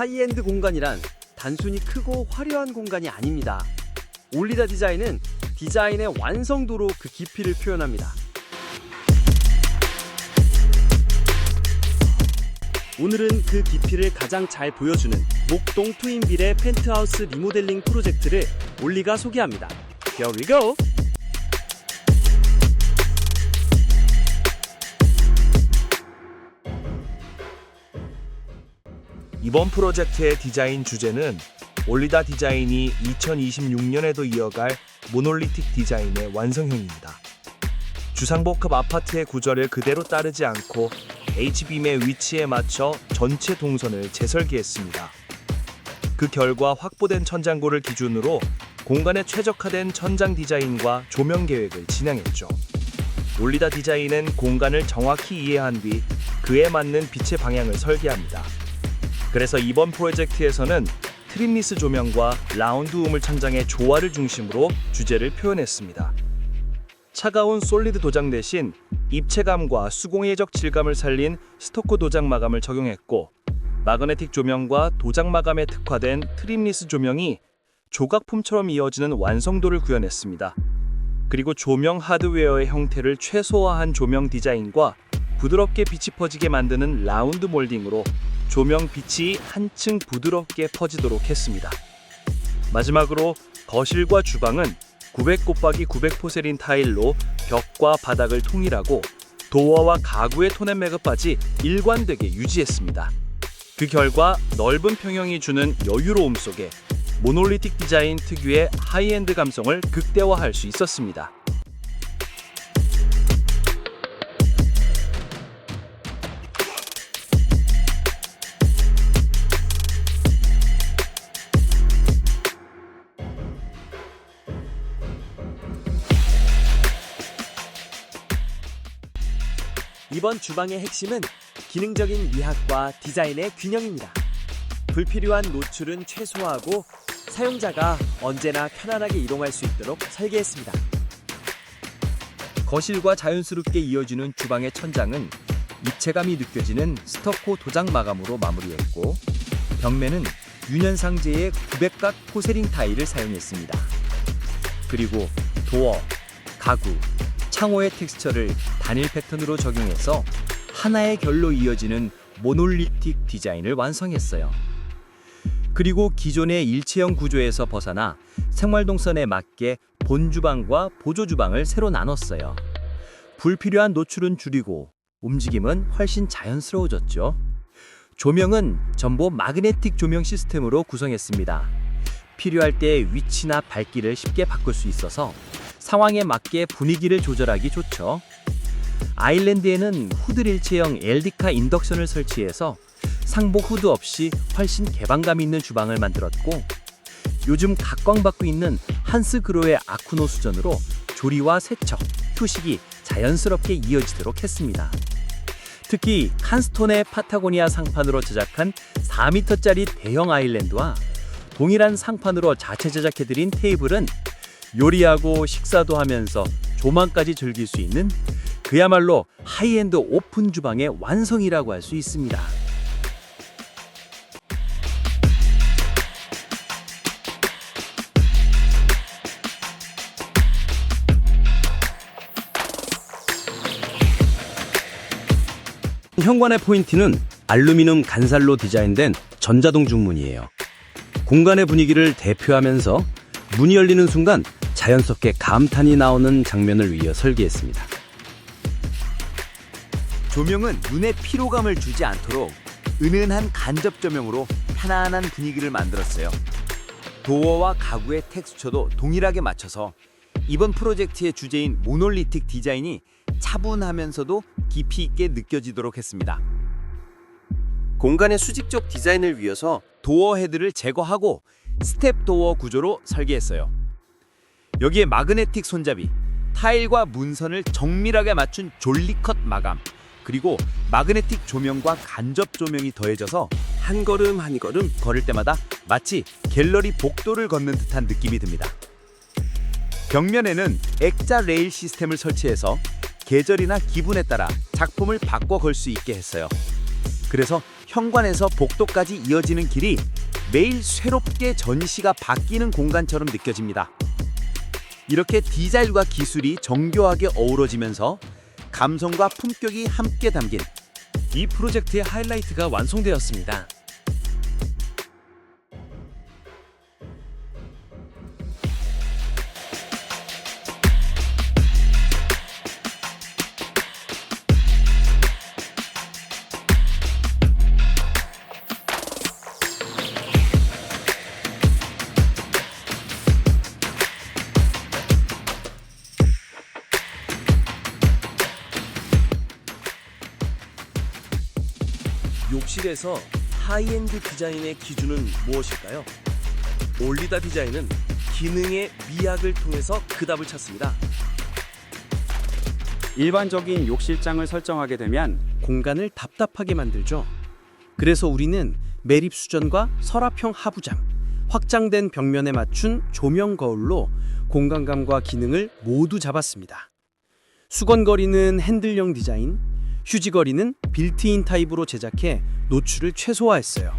하이엔드 공간이란 단순히 크고 화려한 공간이 아닙니다. 올리다 디자인은 디자인의 완성도로 그 깊이를 표현합니다. 오늘은 그 깊이를 가장 잘 보여주는 목동 트윈빌의 펜트하우스 리모델링 프로젝트를 올리가 소개합니다. Here we go! 이번 프로젝트의 디자인 주제는 올리다 디자인이 2026년에도 이어갈 모놀리틱 디자인의 완성형입니다. 주상복합 아파트의 구조를 그대로 따르지 않고 H빔의 위치에 맞춰 전체 동선을 재설계했습니다. 그 결과 확보된 천장고를 기준으로 공간에 최적화된 천장 디자인과 조명 계획을 진행했죠. 올리다 디자인은 공간을 정확히 이해한 뒤 그에 맞는 빛의 방향을 설계합니다. 그래서 이번 프로젝트에서는 트림리스 조명과 라운드 우물 천장의 조화를 중심으로 주제를 표현했습니다. 차가운 솔리드 도장 대신 입체감과 수공예적 질감을 살린 스토커 도장 마감을 적용했고 마그네틱 조명과 도장 마감에 특화된 트림리스 조명이 조각품처럼 이어지는 완성도를 구현했습니다. 그리고 조명 하드웨어의 형태를 최소화한 조명 디자인과 부드럽게 빛이 퍼지게 만드는 라운드 몰딩으로 조명 빛이 한층 부드럽게 퍼지도록 했습니다. 마지막으로 거실과 주방은 900 곱하기 900 포세린 타일로 벽과 바닥을 통일하고 도어와 가구의 톤앤 메그까지 일관되게 유지했습니다. 그 결과 넓은 평형이 주는 여유로움 속에 모놀리틱 디자인 특유의 하이엔드 감성을 극대화할 수 있었습니다. 이번 주방의 핵심은 기능적인 미학과 디자인의 균형입니다. 불필요한 노출은 최소화하고 사용자가 언제나 편안하게 이동할 수 있도록 설계했습니다. 거실과 자연스럽게 이어지는 주방의 천장은 입체감이 느껴지는 스터코 도장 마감으로 마무리했고 벽면은 유년상제의 900각 포세링 타일을 사용했습니다. 그리고 도어, 가구, 창호의 텍스처를 단일 패턴으로 적용해서 하나의 결로 이어지는 모놀리틱 디자인을 완성했어요. 그리고 기존의 일체형 구조에서 벗어나 생활동선에 맞게 본주방과 보조주방을 새로 나눴어요. 불필요한 노출은 줄이고 움직임은 훨씬 자연스러워졌죠. 조명은 전부 마그네틱 조명 시스템으로 구성했습니다. 필요할 때 위치나 밝기를 쉽게 바꿀 수 있어서 상황에 맞게 분위기를 조절하기 좋죠. 아일랜드에는 후드 일체형 엘디카 인덕션을 설치해서 상복 후드 없이 훨씬 개방감 있는 주방을 만들었고 요즘 각광받고 있는 한스 그로의 아쿠노 수전으로 조리와 세척, 휴식이 자연스럽게 이어지도록 했습니다. 특히 칸스톤의 파타고니아 상판으로 제작한 4m짜리 대형 아일랜드와 동일한 상판으로 자체 제작해드린 테이블은 요리하고 식사도 하면서 조망까지 즐길 수 있는 그야말로 하이엔드 오픈 주방의 완성이라고 할 수 있습니다. 현관의 포인트는 알루미늄 간살로 디자인된 전자동 중문이에요. 공간의 분위기를 대표하면서 문이 열리는 순간 자연스럽게 감탄이 나오는 장면을 위해 설계했습니다. 조명은 눈에 피로감을 주지 않도록 은은한 간접 조명으로 편안한 분위기를 만들었어요. 도어와 가구의 텍스처도 동일하게 맞춰서 이번 프로젝트의 주제인 모놀리틱 디자인이 차분하면서도 깊이 있게 느껴지도록 했습니다. 공간의 수직적 디자인을 위해서 도어 헤드를 제거하고 스텝 도어 구조로 설계했어요. 여기에 마그네틱 손잡이, 타일과 문선을 정밀하게 맞춘 졸리컷 마감, 그리고 마그네틱 조명과 간접 조명이 더해져서 한 걸음 한 걸음 걸을 때마다 마치 갤러리 복도를 걷는 듯한 느낌이 듭니다. 벽면에는 액자 레일 시스템을 설치해서 계절이나 기분에 따라 작품을 바꿔 걸 수 있게 했어요. 그래서 현관에서 복도까지 이어지는 길이 매일 새롭게 전시가 바뀌는 공간처럼 느껴집니다. 이렇게 디자인과 기술이 정교하게 어우러지면서 감성과 품격이 함께 담긴 이 프로젝트의 하이라이트가 완성되었습니다. 욕실에서 하이엔드 디자인의 기준은 무엇일까요? 올리다 디자인은 기능의 미학을 통해서 그 답을 찾습니다. 일반적인 욕실장을 설정하게 되면 공간을 답답하게 만들죠. 그래서 우리는 매립 수전과 서랍형 하부장, 확장된 벽면에 맞춘 조명 거울로 공간감과 기능을 모두 잡았습니다. 수건거리는 핸들형 디자인, 휴지거리는 빌트인 타입으로 제작해 노출을 최소화했어요.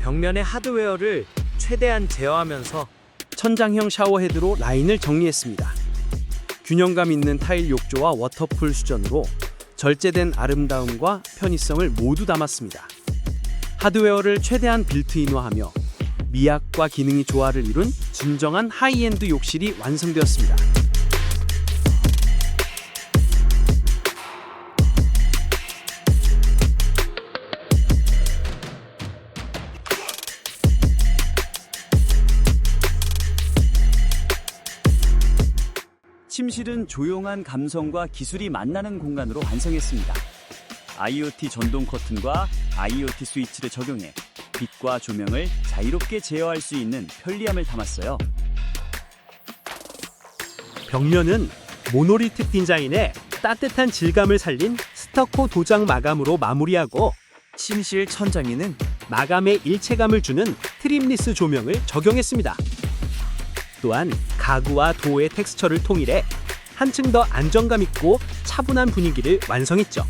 벽면의 하드웨어를 최대한 제어하면서 천장형 샤워헤드로 라인을 정리했습니다. 균형감 있는 타일 욕조와 워터풀 수전으로 절제된 아름다움과 편의성을 모두 담았습니다. 하드웨어를 최대한 빌트인화하며 미학과 기능이 조화를 이룬 진정한 하이엔드 욕실이 완성되었습니다. 침실은 조용한 감성과 기술이 만나는 공간으로 완성했습니다. IoT 전동 커튼과 IoT 스위치를 적용해 빛과 조명을 자유롭게 제어할 수 있는 편리함을 담았어요. 벽면은 모노리틱 디자인에 따뜻한 질감을 살린 스터코 도장 마감으로 마무리하고 침실 천장에는 마감에 일체감을 주는 트림리스 조명을 적용했습니다. 또한 가구와 도어의 텍스처를 통일해 한층 더 안정감 있고 차분한 분위기를 완성했죠.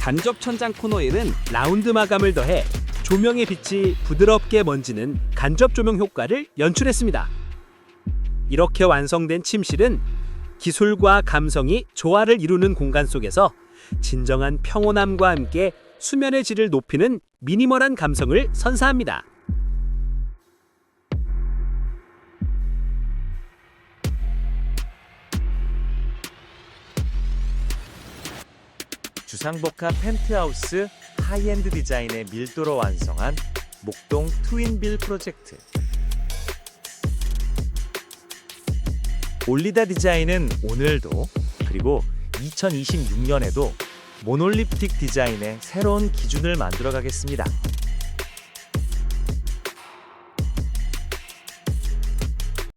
간접 천장 코너에는 라운드 마감을 더해 조명의 빛이 부드럽게 번지는 간접 조명 효과를 연출했습니다. 이렇게 완성된 침실은 기술과 감성이 조화를 이루는 공간 속에서 진정한 평온함과 함께 수면의 질을 높이는 미니멀한 감성을 선사합니다. 주상복합 펜트하우스 하이엔드 디자인의 밀도로 완성한 목동 트윈빌 프로젝트. 올리다 디자인은 오늘도 그리고 2026년에도 모놀리틱 디자인의 새로운 기준을 만들어 가겠습니다.